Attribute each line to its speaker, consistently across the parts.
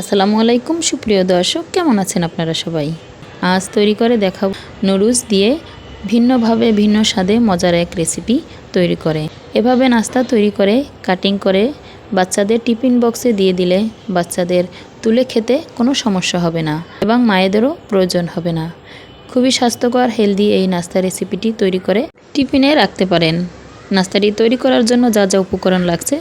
Speaker 1: আসসালামু আলাইকুম, সুপ্রিয় দর্শক, কেমন আছেন আপনারা সবাই? আজ তৈরি করে দেখাব নুডলস দিয়ে ভিন্নভাবে ভিন্ন স্বাদে মজার এক রেসিপি তৈরি করে। এভাবে নাস্তা তৈরি করে কাটিং করে বাচ্চাদের টিফিন বক্সে দিয়ে দিলে বাচ্চাদের তুলে খেতে কোনো সমস্যা হবে না এবং মায়েদেরও প্রয়োজন হবে না। খুবই স্বাস্থ্যকর হেলদি এই নাস্তা রেসিপিটি তৈরি করে টিফিনে রাখতে পারেন। নাস্তাটি তৈরি করার জন্য যা যা উপকরণ লাগছে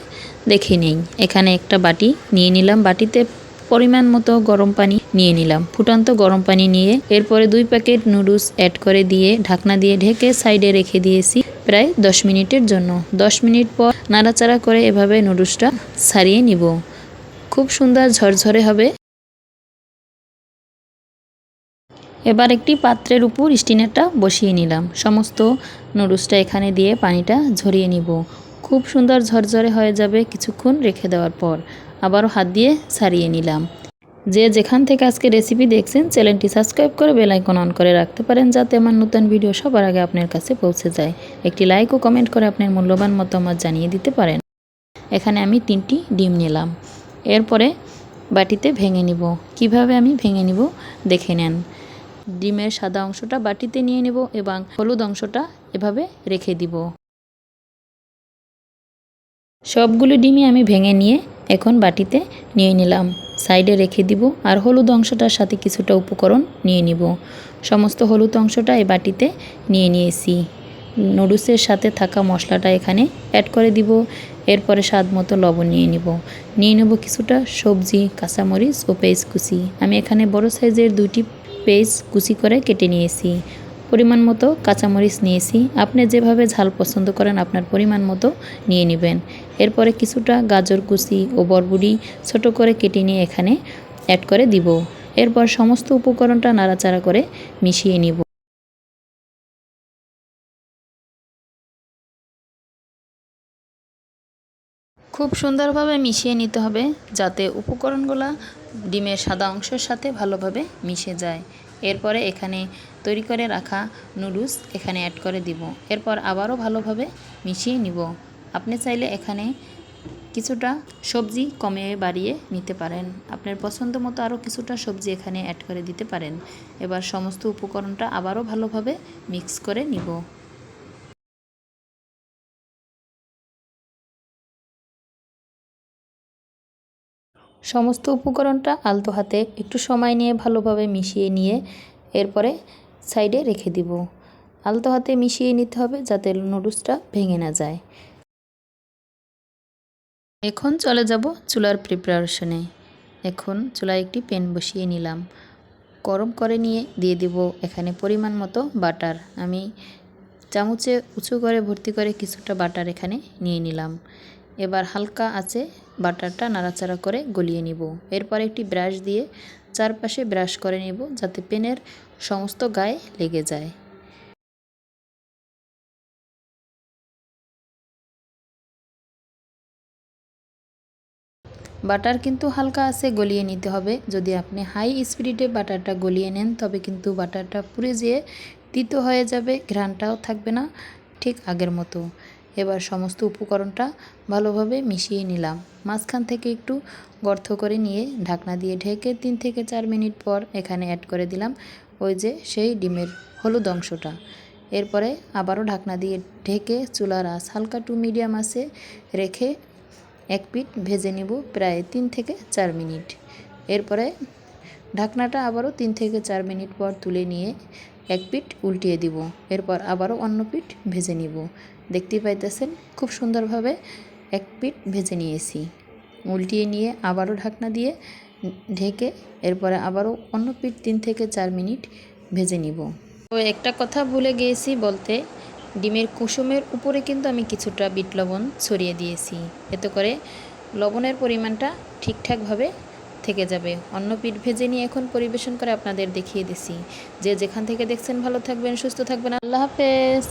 Speaker 1: দেখে নেই এখানে একটা বাটি, নিয়ে নিলাম বাটিতে পরিমাণ মতো গরম পানি নিয়ে নিলাম। ফুটন্ত গরম পানি নিয়ে এরপরে দুই প্যাকেট নুডলস অ্যাড করে দিয়ে ঢাকনা দিয়ে ঢেকে সাইডে রেখে দিয়েছি প্রায় দশ মিনিটের জন্য। দশ মিনিট পর নাড়াচাড়া করে এভাবে নুডলসটা সারিয়ে নিব। খুব সুন্দর ঝরঝরে হবে। এবার একটি পাত্রের উপর স্টিনারটা বসিয়ে নিলাম। সমস্ত নুডলসটা এখানে দিয়ে পানিটা ঝরিয়ে নিব। খুব সুন্দর ঝরঝরে হয়ে যাবে কিছুক্ষণ রেখে দেওয়ার পর। আবারও হাত দিয়ে ছাড়িয়ে নিলাম। যে যেখান থেকে আজকে রেসিপি দেখছেন চ্যানেলটি সাবস্ক্রাইব করে বেলাইকন অন করে রাখতে পারেন যাতে আমার নতুন ভিডিও সবার আগে আপনার কাছে পৌঁছে যায়। একটি লাইক ও কমেন্ট করে আপনার মূল্যবান মতামত জানিয়ে দিতে পারেন। এখানে আমি তিনটি ডিম নিলাম। এরপরে বাটিতে ভেঙে নিব। কীভাবে আমি ভেঙে নিব? দেখে নেন। ডিমের সাদা অংশটা বাটিতে নিয়ে নেব এবং হলুদ অংশটা এভাবে রেখে দিব। সবগুলো ডিমই আমি ভেঙে নিয়ে এখন বাটিতে নিয়ে নিলাম। সাইডে রেখে দিব আর হলুদ অংশটার সাথে কিছুটা উপকরণ নিয়ে নিব। সমস্ত হলুদ অংশটা এই বাটিতে নিয়ে নিয়েছি। নুডলসের সাথে থাকা মশলাটা এখানে অ্যাড করে দিব। এরপরে স্বাদ মতো লবণ নিয়ে নিব। নিয়ে নেব কিছুটা সবজি, কাঁচামরিচ ও পেঁয়াজ কুচি। আমি এখানে বড় সাইজের দুটি পেঁয়াজ কুচি করে কেটে নিয়েছি। পরিমাণ মতো কাঁচামরিচ নিয়েছি। আপনি যেভাবে ঝাল পছন্দ করেন আপনার পরিমাণ মতো নিয়ে নেবেন। এরপরে কিছুটা গাজর কুচি ও বরবুড়ি ছোট করে কেটে নিয়ে এখানে অ্যাড করে দিব। এরপর সমস্ত উপকরণটা নাড়াচাড়া করে মিশিয়ে নিব। খুব সুন্দরভাবে মিশিয়ে নিতে হবে যাতে উপকরণগুলো ডিমের সাদা অংশের সাথে ভালোভাবে মিশে যায়। এরপরে এখানে তৈরি করে রাখা নুডলস এখানে অ্যাড করে দিব। এরপর আবারও ভালোভাবে মিশিয়ে নিব। আপনি চাইলে এখানে কিছুটা সবজি কমে বাড়িয়ে নিতে পারেন। আপনার পছন্দ মতো আরও কিছুটা সবজি এখানে অ্যাড করে দিতে পারেন। এবার সমস্ত উপকরণটা আবারও ভালোভাবে মিক্স করে নিব। সমস্ত উপকরণটা আলতো হাতে একটু সময় নিয়ে ভালোভাবে মিশিয়ে নিয়ে এরপরে সাইডে রেখে দিব। আলতো হাতে মিশিয়ে নিতে হবে যাতে নুডলসটা ভেঙে না যায়। এখন চলে যাব চুলার প্রিপারেশনে এখন চুলায় একটি প্যান বসিয়ে নিলাম। গরম করে নিয়ে দিয়ে দিব এখানে পরিমাণ মতো বাটার। আমি চামচে উঁচু করে ভর্তি করে কিছুটা বাটার এখানে নিয়ে নিলাম। এবার হালকা আছে বাটারটা নাড়াচাড়া করে গলিয়ে নিব। এরপর একটি ব্রাশ দিয়ে চারপাশে ব্রাশ করে নেব যাতে পেনের সমস্ত গায়ে লেগে যায়। বাটার কিন্তু হালকা আছে গলিয়ে নিতে হবে। যদি আপনি হাই স্পিডে বাটারটা গলিয়ে নেন, তবে কিন্তু বাটারটা পুড়ে যেয়ে তিতো হয়ে যাবে, ঘ্রাণটাও থাকবে না ঠিক আগের মতো। এবার সমস্ত উপকরণটা ভালোভাবে মিশিয়ে নিলাম। মাঝখান থেকে একটু গর্ত করে নিয়ে ঢাকনা দিয়ে ঢেকে তিন থেকে চার মিনিট পর এখানে অ্যাড করে দিলাম ওই যে সেই ডিমের হলুদ অংশটা। এরপরে আবারও ঢাকনা দিয়ে ঢেকে চুলার আঁচ হালকা টু মিডিয়াম আছে রেখে এক পিঠ ভেজে নেব প্রায় তিন থেকে চার মিনিট। এরপরে ঢাকনাটা আবারও তিন থেকে চার মিনিট পর তুলে নিয়ে এক পিঠ উল্টিয়ে দিব। এরপর আবারও অন্য পিঠ ভেজে নিব। দেখতেই পাইতেছেন, খুব সুন্দরভাবে এক পিঠ ভেজে নিয়েছি। উল্টিয়ে নিয়ে আবারও ঢাকনা দিয়ে ঢেকে এরপরে আবারও অন্য পিঠ তিন থেকে চার মিনিট ভেজে নিব। তো একটা কথা ভুলে গিয়েছি বলতে, ডিমের কুসুমের উপরে কিন্তু আমি কিছুটা বিট লবণ ছড়িয়ে দিয়েছি। এতে করে লবণের পরিমাণটা ঠিকঠাকভাবে থেকে যাবে। অন্য পিঠ ভেজে নিয়ে এখন পরিবেশন করে আপনাদের দেখিয়ে দিছি। যে যেখান থেকে দেখছেন ভালো থাকবেন, সুস্থ থাকবেন। আল্লাহ হাফেজ।